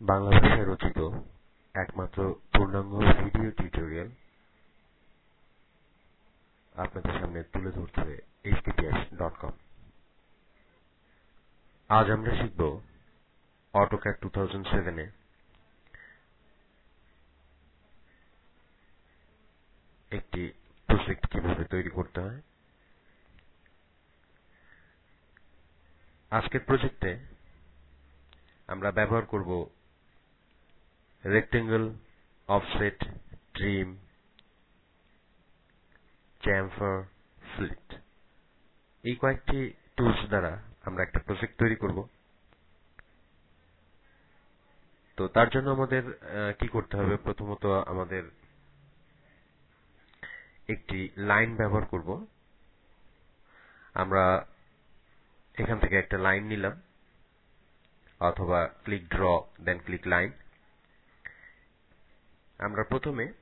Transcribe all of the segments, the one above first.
বাংলা ভাষায় রচিত একমাত্র পূর্ণাঙ্গ ভিডিও টিউটোরিয়াল আপনাদের সামনে তুলে ধরছে https.com আজ আমরা শিখব AutoCAD 2007 এ একটি প্রজেক্ট কীভাবে তৈরি করতে হয়। আজকের প্রজেক্টে আমরা ব্যবহার করব rectangle offset trim chamfer fillet এই কয়েকটি টুলস দ্বারা আমরা একটা প্রজেক্ট তৈরি করব। তো তার জন্য আমাদের কি করতে হবে? প্রথমত আমাদের একটি লাইন ব্যবহার করব। আমরা এখান থেকে একটা লাইন নিলাম, অথবা click draw then click line আমরা প্রথমে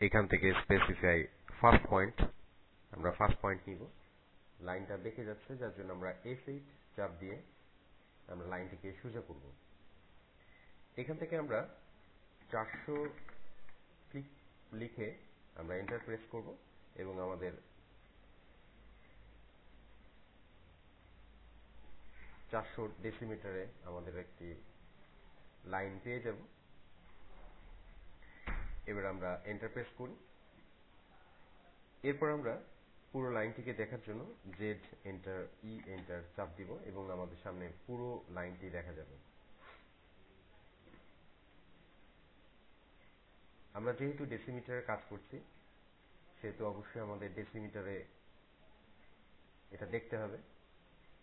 এখান থেকে স্পেসিফাই ফার্স্ট পয়েন্ট আমরা ফার্স্ট পয়েন্ট নিব। লাইনটা দেখে যাচ্ছে, যার জন্য আমরা F8 চাপ দিয়ে আমরা লাইনটিকে সোজা করব। এখান থেকে আমরা 400 ক্লিক লিখে আমরা এন্টার প্রেস করব এবং আমাদের চারশো ডেসিমিটারে আমাদের একটি লাইন পেয়ে যাব। এবার আমরা এন্টার প্রেস করি। এরপর আমরা পুরো লাইনটিকে দেখার জন্য জেড এন্টার ই এন্টার চাপ দিব এবং আমাদের সামনে পুরো লাইনটি দেখা যাবে। আমরা যেহেতু ডেসিমিটারে কাজ করছি, সেহেতু অবশ্যই আমাদের ডেসিমিটারে এটা দেখতে হবে।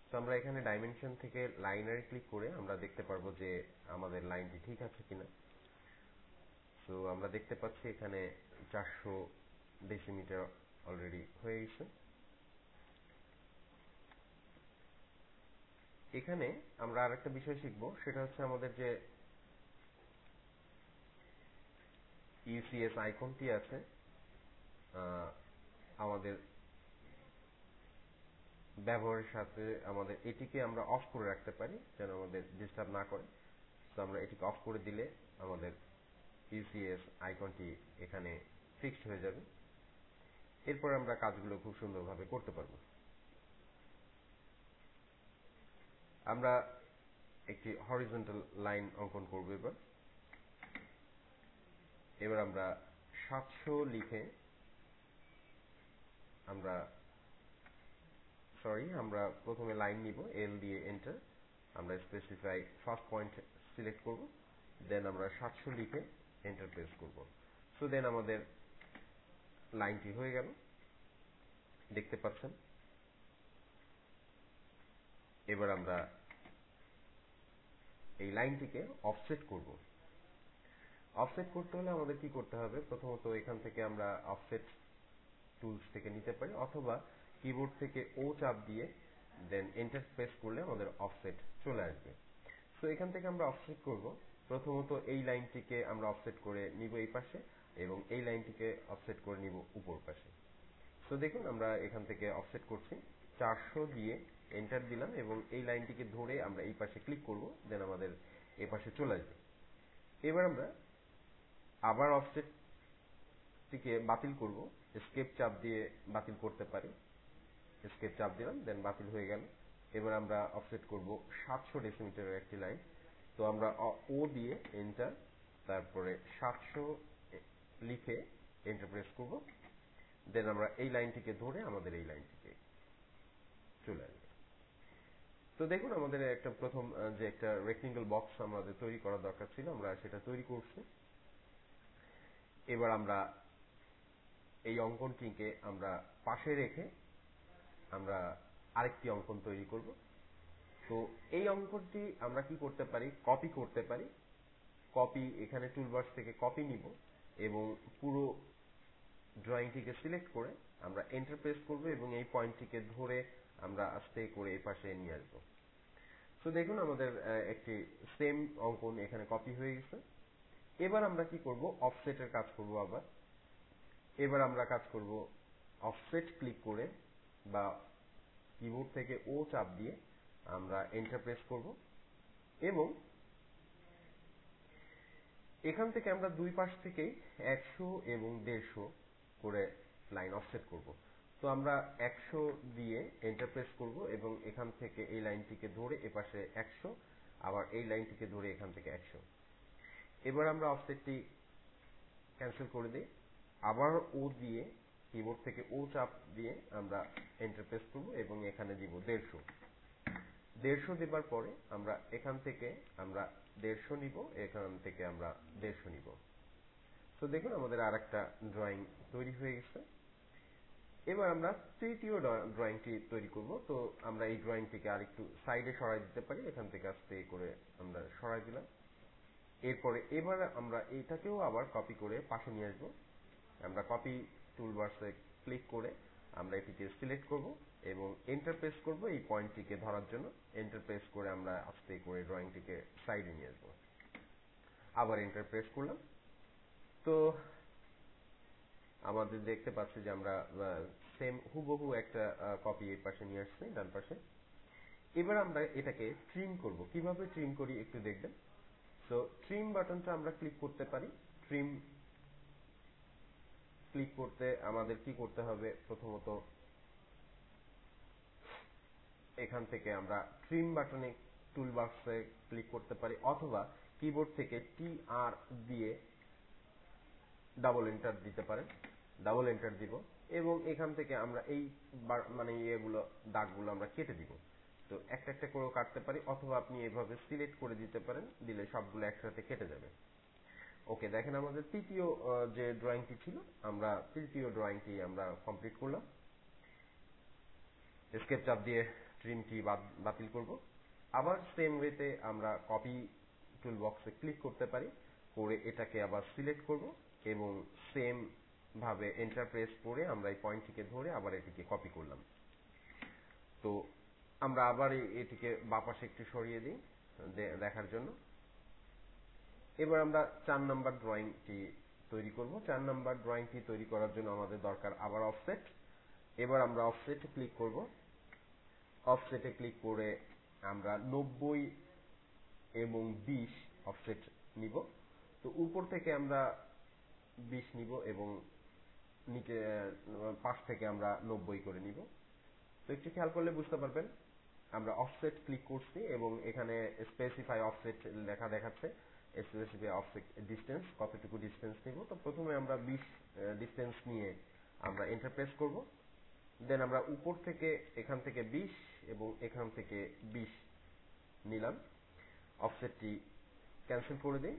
তো আমরা এখানে ডাইমেনশন থেকে লাইনারে ক্লিক করে আমরা দেখতে পারব যে আমাদের লাইনটি ঠিক আছে কিনা। তো আমরা দেখতে পাচ্ছি এখানে চারশো ডেসিমিটার অলরেডি হয়ে গেছে। এখানে আমরা আরেকটা বিষয় শিখব, সেটা হচ্ছে আমাদের যে ইউসিএস আইকনটি আছে আমাদের ব্যবহারের সাথে আমাদের এটিকে আমরা অফ করে রাখতে পারি, যেন আমাদের ডিস্টার্ব না করে। তো আমরা এটিকে অফ করে দিলে আমাদের ইউসিএস আইকনটি এখানে ফিক্সড হয়ে যাবে। এরপর আমরা কাজগুলো খুব সুন্দরভাবে করতে পারব। আমরা একটি হরিজন্টাল লাইন অঙ্কন করব এবার। এবার আমরা সাতশো লিখে আমরা সরি আমরা প্রথমে লাইন নিব এল দিয়ে এন্টার আমরা স্পেসিফাই ফার্স্ট পয়েন্ট সিলেক্ট করব দেন আমরা সাতশো লিখে এন্টার প্রেস করব। সো দেন আমাদের লাইনটি হয়ে গেল, দেখতে পাচ্ছেন? এবার আমরা এই লাইনটিকে অফসেট করব। অফসেট করতে হলে আমাদের কি করতে হবে? প্রথমত এখান থেকে আমরা অফসেট টুলস থেকে নিতে পারি, অথবা কিবোর্ড থেকে ও চাপ দিয়ে দেন এন্টার প্রেস করলে আমাদের অফসেট চলে আসবে। সো এখান থেকে আমরা অফসেট করব। প্রথমত এই লাইনটিকে আমরা অফসেট করে নিব এই পাশে এবং এই লাইনটিকে অফসেট করে নিব উপর পাশে। সো দেখুন আমরা এখান থেকে অফসেট করছি। চারশো দিয়ে এন্টার দিলাম এবং এই লাইনটিকে ধরে আমরা এই পাশে ক্লিক করব দেন আমাদের এই পাশে চলে আসবে। এবার আমরা আবার অফসেট টিকে বাতিল করব স্কেপ চাপ দিয়ে বাতিল করতে পারি। স্কেপ চাপ দিলাম দেন বাতিল হয়ে গেল। এবার আমরা অফসেট করব সাতশো ডেসিমিটারের একটি লাইন তো আমরা ও দিয়ে এন্টার তারপরে সাতশো লিখে এন্টার প্রেস করব। দেন আমরা এই লাইনটিকে ধরে আমাদের এই লাইনটিকে চলে আসবে। তো দেখুন, আমাদের একটা প্রথম যে একটা রেক্টেঙ্গল বক্স আমাদের তৈরি করা দরকার ছিল, আমরা সেটা তৈরি করছি। এবার আমরা এই অঙ্কনটিকে আমরা পাশে রেখে আমরা আরেকটি অঙ্কন তৈরি করব। তো এই অঙ্কনটি আমরা কি করতে পারি? কপি করতে পারি। কপি এখানে টুলবাক্স থেকে কপি নিব এবং পুরো ড্রয়িংটিকে সিলেক্ট করে আমরা এন্টার প্রেস করব এবং এই পয়েন্টটিকে ধরে আমরা আস্তে করে এই পাশে নিয়ে আসব। তো দেখুন আমাদের একটি সেম অঙ্কন এখানে কপি হয়ে গেছে। এবার আমরা কি করব? অফসেটের কাজ করব আবার। এবার আমরা কাজ করব অফসেট ক্লিক করে বা কিবোর্ড থেকে ও চাপ দিয়ে আমরা এন্টার প্রেস করব। এবং এখান থেকে আমরা দুই পাশ থেকেই একশো এবং দেড়শো করে লাইন অফসেট করব। তো আমরা একশো দিয়ে এন্টার প্রেস করব এবং এখান থেকে এই লাইনটিকে ধরে এপাশে একশো, আবার এই লাইনটিকে ধরে এখান থেকে একশো। এবার আমরা অফসেটটি ক্যান্সেল করে দিই। আবার ও দিয়ে কিবোর্ড থেকে ও চাপ দিয়ে আমরা এন্টার প্রেস করব এবং এখানে দিব দেড়শো। দেড়শো দেবার পরে আমরা এখান থেকে আমরা দেড়শো নিব, এখান থেকে আমরা দেড়শো নিব। তো দেখুন আমাদের আর একটা ড্রয়িং তৈরি হয়ে গেছে। এবার আমরা তৃতীয় ড্রয়িংটি তৈরি করব। তো আমরা এই ড্রয়িংটিকে আর একটু সাইডে সরাই দিতে পারি। এখান থেকে আস্তে করে আমরা সরাই দিলাম। এরপরে এবার আমরা এইটাকেও আবার কপি করে পাশে নিয়ে আসব। আমরা কপি টুলবার্সে ক্লিক করে আমরা এটিকে সিলেক্ট করব এবং এন্টার প্রেস করব এই পয়েন্টটিকে ধরার জন্য। এন্টার প্রেস করে আমরা আস্তে করে ড্রয়িংটিকে সাইডে নিয়ে আসব। আবার এন্টার প্রেস করলাম। তো আমাদের দেখতে পাচ্ছি যে আমরা সেম হুবহু একটা কপি এই পাশে নিয়ে আসছি, ডান পাশে। এবার আমরা এটাকে ট্রিম করব। কীভাবে ট্রিম করি একটু দেখবেন? তো ট্রিম বাটনটা আমরা ক্লিক করতে পারি। ট্রিম ক্লিক করতে আমাদের কি করতে হবে? প্রথমত এখান থেকে আমরা ট্রিম বাটনে টুল বাক্সে ক্লিক করতে পারি অথবা কিবোর্ড থেকে টি আর দিয়ে ডাবল এন্টার দিতে পারেন। ডাবল এন্টার দিব এবং এখান থেকে আমরা এই মানে ইয়েগুলো, দাগগুলো আমরা কেটে দিব। তো একটা একটা করেও কাটতে পারি অথবা আপনি এভাবে সিলেক্ট করে দিতে পারেন, দিলে সবগুলো একসাথে কেটে যাবে। ওকে, দেখেন আমাদের তৃতীয় যে ড্রয়িংটি ছিল, আমরা তৃতীয় ড্রয়িংটি আমরা কমপ্লিট করলাম। স্কেপ চাপ দিয়ে ট্রিমটি বাতিল করব। আবার সেম ওয়েতে আমরা কপি টুল বক্সে ক্লিক করতে পারি, করে এটাকে আবার সিলেক্ট করব এবং সেম ভাবে এন্টার প্রেস করে আমরা এই পয়েন্টটিকে ধরে আবার এটিকে কপি করলাম। তো আমরা আবার এটিকে বাপাশে একটু সরিয়ে দিই দেখার জন্য। এবার আমরা চার নাম্বার ড্রয়িংটি তৈরি করব। চার নাম্বার ড্রয়িংটি তৈরি করার জন্য আমাদের দরকার আবার অফসেট এবার আমরা অফসেটে ক্লিক করব। অফসেটে ক্লিক করে আমরা নব্বই এবং বিশ অফসেট নিব। তো উপর থেকে আমরা বিশ নিব এবং নিচে পাশ থেকে আমরা নব্বই করে নিব। তো একটু খেয়াল করলে বুঝতে পারবেন, আমরা অফসেট ক্লিক করছি এবং এখানে স্পেসিফাই অফসেট লেখা দেখাচ্ছে। স্পেসিফাই অফসেট ডিস্টেন্স কতটুকু ডিস্টেন্স নিব? তো প্রথমে আমরা বিশ ডিস্টেন্স নিয়ে আমরা এন্টার প্রেস করব। দেন আমরা উপর থেকে, এখান থেকে বিশ এবং এখান থেকে বিশ নিলাম। অফসেটটি ক্যান্সেল করে দিই।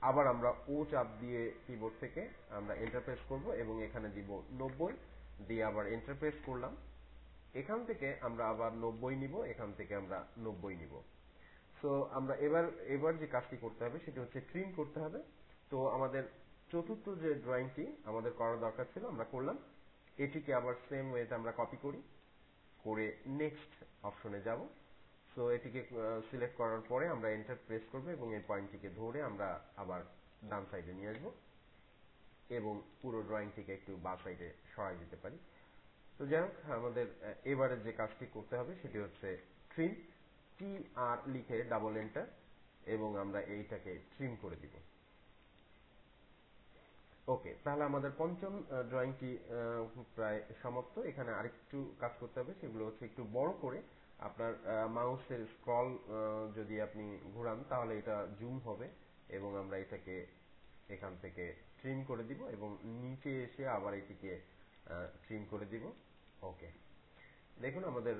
আবার আমরা ও চাপ দিয়ে কিবোর্ড থেকে আমরা এন্টার প্রেস করব এবং এখানে দিব নব্বই দিয়ে আবার এন্টার প্রেস করলাম। এখান থেকে আমরা আবার নব্বই নিব, এখান থেকে আমরা নব্বই নিব। তো আমরা এবার এবার যে কাজটি করতে হবে, সেটি হচ্ছে ট্রিম করতে হবে। তো আমাদের চতুর্থ যে ড্রয়িংটি আমাদের করার দরকার ছিল, আমরা করলাম। এটিকে আবার সেম ওয়েতে আমরা কপি করি, করে নেক্সট অপশনে যাব। সো এটিকে সিলেক্ট করার পরে আমরা এন্টার প্রেস করব এবং এই পয়েন্টটিকে ধরে আমরা আবার ডান সাইডে নিয়ে আসব এবং পুরো ড্রয়িংটিকে একটু বা সাইডে সরাই দিতে পারি। তো যাই হোক, আমাদের এবারে যে কাজটি করতে হবে, সেটি হচ্ছে ট্রিম আর লিখে ডাবল এন্টার এবং আমরা এইটাকে ট্রিম করে দিব। ওকে তাহলে আমাদের পঞ্চম ড্রয়িংটি প্রায় সমাপ্ত। এখানে আরেকটু কাজ করতে হবে, সেগুলো হচ্ছে একটু বড় করে আপনার মাউসের স্ক্রল যদি আপনি ঘোরান, তাহলে এটা জুম হবে এবং আমরা এটাকে এখান থেকে ট্রিম করে দিব এবং নিচে এসে আবার এটিকে ট্রিম করে দিব। ওকে দেখুন আমাদের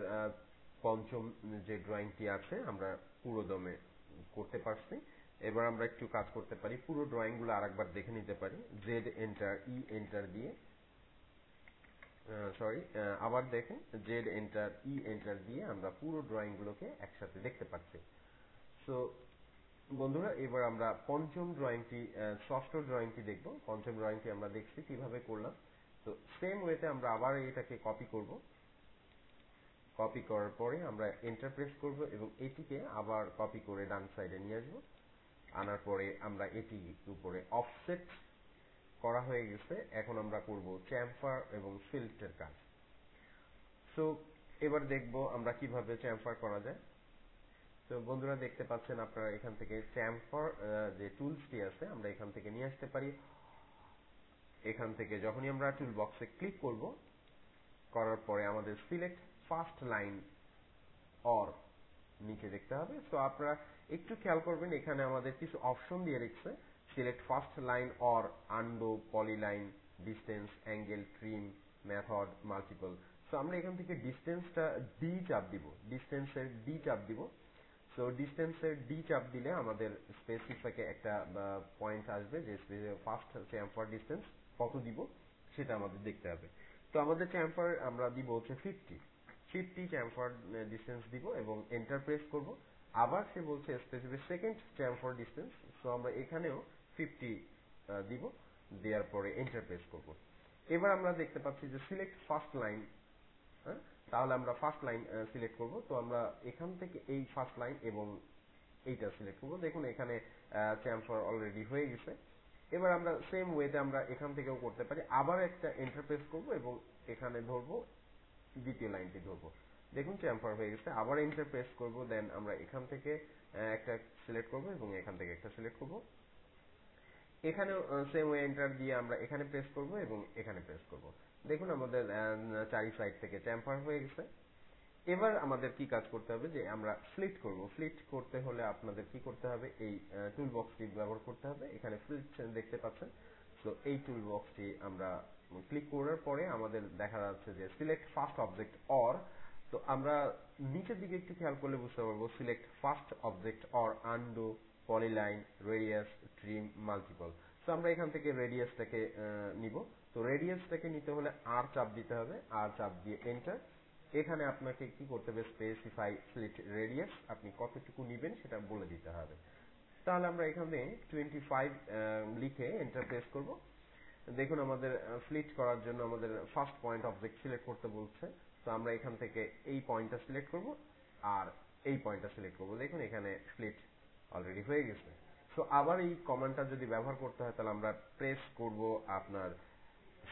পঞ্চম যে ড্রয়িংটি আছে, আমরা পুরো দমে করতে পারছি। এবার আমরা একটু কাজ করতে পারি, পুরো ড্রয়িংগুলো আরেকবার দেখে নিতে পারি। জেড এন্টার ই এন্টার দিয়ে সরি আবার দেখেন জেড এন্টার ই এন্টার দিয়ে আমরা পুরো ড্রয়িংগুলোকে একসাথে দেখতে পাচ্ছি। সো বন্ধুরা, এবার আমরা পঞ্চম ড্রয়িংটি ষষ্ঠ ড্রয়িংটি দেখব। পঞ্চম ড্রয়িংটি আমরা দেখছি কীভাবে করলাম। তো সেম ওয়েতে আমরা আবার এটাকে কপি করব। কপি করার পরে আমরা এন্টার প্রেস করব এবং এটিকে আবার কপি করে ডান সাইডে নিয়ে আসব। আনার পরে আমরা এটি উপরে অফসেট করা হয়ে গেছে। এখন আমরা করব চ্যাম্পার এবং ফিল্টের কাজ। সো এবার দেখব আমরা কীভাবে চ্যাম্পার করা যায়। তো বন্ধুরা দেখতে পাচ্ছেন আপনারা এখান থেকে চ্যাম্পার যে টুলসটি আছে, আমরা এখান থেকে নিয়ে আসতে পারি। এখান থেকে যখনই আমরা টুল বক্সে ক্লিক করব, করার পরে আমাদের সিলেক্ট ফার্স্ট লাইন অর নিচে দেখতে হবে। তো আপনারা একটু খেয়াল করবেন, এখানে আমাদের কিছু অপশন দিয়ে রেখেছে। Select first line or undo polyline distance angle trim method multiple তো আমরা এখান থেকে ডিস্টেন্সটা ডি চাপ দিব। ডিস্টেন্সের ডি চাপ দিব। সো ডিস্টেন্সের ডি চাপ দিলে আমাদের স্পেসিফিকে একটা পয়েন্ট আসবে যে ফার্স্ট চ্যাম্পার ডিস্টেন্স কত দিব, সেটা আমাদের দেখতে হবে। তো, আমাদের চ্যাম্পার আমরা দিব হচ্ছে ফিফটি ফিফটি চ্যাম্পার ডিস্টেন্স দিব এবং এন্টার প্রেস করব। আবার সে বলছে specific second chamfer distance so আমরা এখানেও ফিফটি দিব। দেওয়ার পরে এন্টার প্রেস করব। এবার আমরা দেখতে পাচ্ছি যে সিলেক্ট ফার্স্ট লাইন তাহলে আমরা ফার্স্ট লাইন সিলেক্ট করব। তো আমরা এখান থেকে এই ফার্স্ট লাইন এবং এইটা সিলেক্ট করব। দেখুন এখানে চ্যাম্পার অলরেডি হয়ে গেছে। এবার আমরা সেম ওয়েতে আমরা এখান থেকেও করতে পারি। আবার একটা এন্টারপ্রেস করব এবং এখানে ধরবো দ্বিতীয় লাইনটি ধরবো দেখুন চ্যাম্পার হয়ে গেছে। আবার এন্টারপ্রেস করব দেন আমরা এখান থেকে একটা সিলেক্ট করব এবং এখান থেকে একটা সিলেক্ট করব। এখানেও সেম ওয়ে এন্টার দিয়ে আমরা এখানে প্রেস করব এবং এখানে প্রেস করব। দেখুন, আমাদের চারি সাইড থেকে চ্যাম্পার হয়ে গেছে। এবার আমাদের কি কাজ করতে হবে যে আমরা ফ্লিট করব। ফ্লিট করতে হলে আপনাদের কি করতে হবে? এই টুল বক্সটি ব্যবহার করতে হবে। এখানে ফ্লিট দেখতে পাচ্ছেন। তো এই টুল বক্সটি আমরা ক্লিক করার পরে আমাদের দেখা যাচ্ছে যে সিলেক্ট ফার্স্ট অবজেক্ট অর তো আমরা নিচের দিকে একটু খেয়াল করলে বুঝতে পারব select first object or undo polyline radius trim multiple তো আমরা এখান থেকে রেডিয়াসটাকে নিব। তো রেডিয়াসটাকে নিতে হলে আর চাপ দিতে হবে। আর চাপ দিয়ে এন্টার এখানে আপনাকে কি করতে হবে? স্পেসিফাই স্লিট রেডিয়াস আপনি কতটুকু নেবেন সেটা বলে দিতে হবে। তাহলে আমরা এখানে টোয়েন্টি ফাইভ লিখে এন্টার প্রেস করব। দেখুন, আমাদের ফ্লিট করার জন্য আমাদের ফার্স্ট পয়েন্ট অবজেক্ট সিলেক্ট করতে বলছে। তো আমরা এখান থেকে এই পয়েন্টটা সিলেক্ট করব আর এই পয়েন্টটা সিলেক্ট করব। দেখুন, এখানে ফ্লিট অলরেডি হয়ে গেছে। সো আবার এই কমান্ডটা যদি ব্যবহার করতে হয়, তাহলে আমরা প্রেস করব আপনার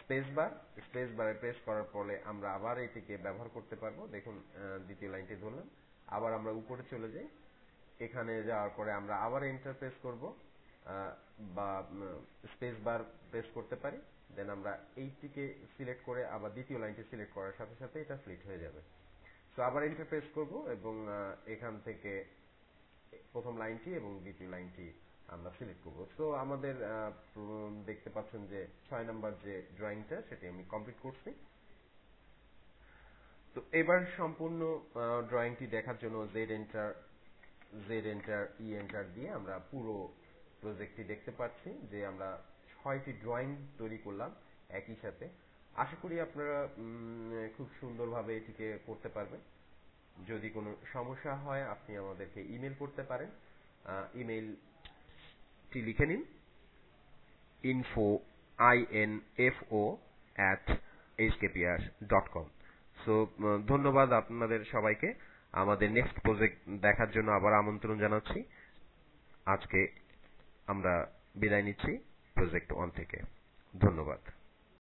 স্পেস বার স্পেস বারে প্রেস করার পরে আমরা আবার এটিকে ব্যবহার করতে পারব। দেখুন দ্বিতীয় লাইনটি ধরলাম। আবার আমরা উপরে চলে যাই। এখানে যাওয়ার পরে আমরা আবার এন্টার প্রেস করব। বা স্পেস বার প্রেস করতে পারি দেন আমরা এইটিকে সিলেক্ট করে আবার দ্বিতীয় লাইনটি সিলেক্ট করার সাথে সাথে এটা ফ্লিট হয়ে যাবে। তো আবার এন্টার প্রেস করব এবং এখান থেকে প্রথম লাইনটি এবং দ্বিতীয় লাইনটি আমরা সিলেক্ট করব। তো আমাদের দেখতে পাচ্ছেন যে ছয় নম্বর যে ড্রয়িংটা সেটি আমি কমপ্লিট করছি। তো, এবার সম্পূর্ণ ড্রয়িংটি দেখার জন্য Z enter Z enter E enter দিয়ে আমরা পুরো প্রজেক্টটি দেখতে পাচ্ছি, যে আমরা ছয়টি ড্রয়িং তৈরি করলাম একই সাথে। আশা করি আপনারা খুব সুন্দরভাবে এটিকে করতে পারবেন। যদি কোনো সমস্যা হয়, আপনি আমাদেরকে ইমেল করতে পারেন। ইমেইলটি লিখে নিন। At HKPR dot com so ধন্যবাদ আপনাদের সবাইকে। আমাদের নেক্সট প্রজেক্ট দেখার জন্য আবার আমন্ত্রণ জানাচ্ছি। আজকে আমরা বিদায় নিচ্ছি প্রজেক্ট ওয়ান থেকে। ধন্যবাদ।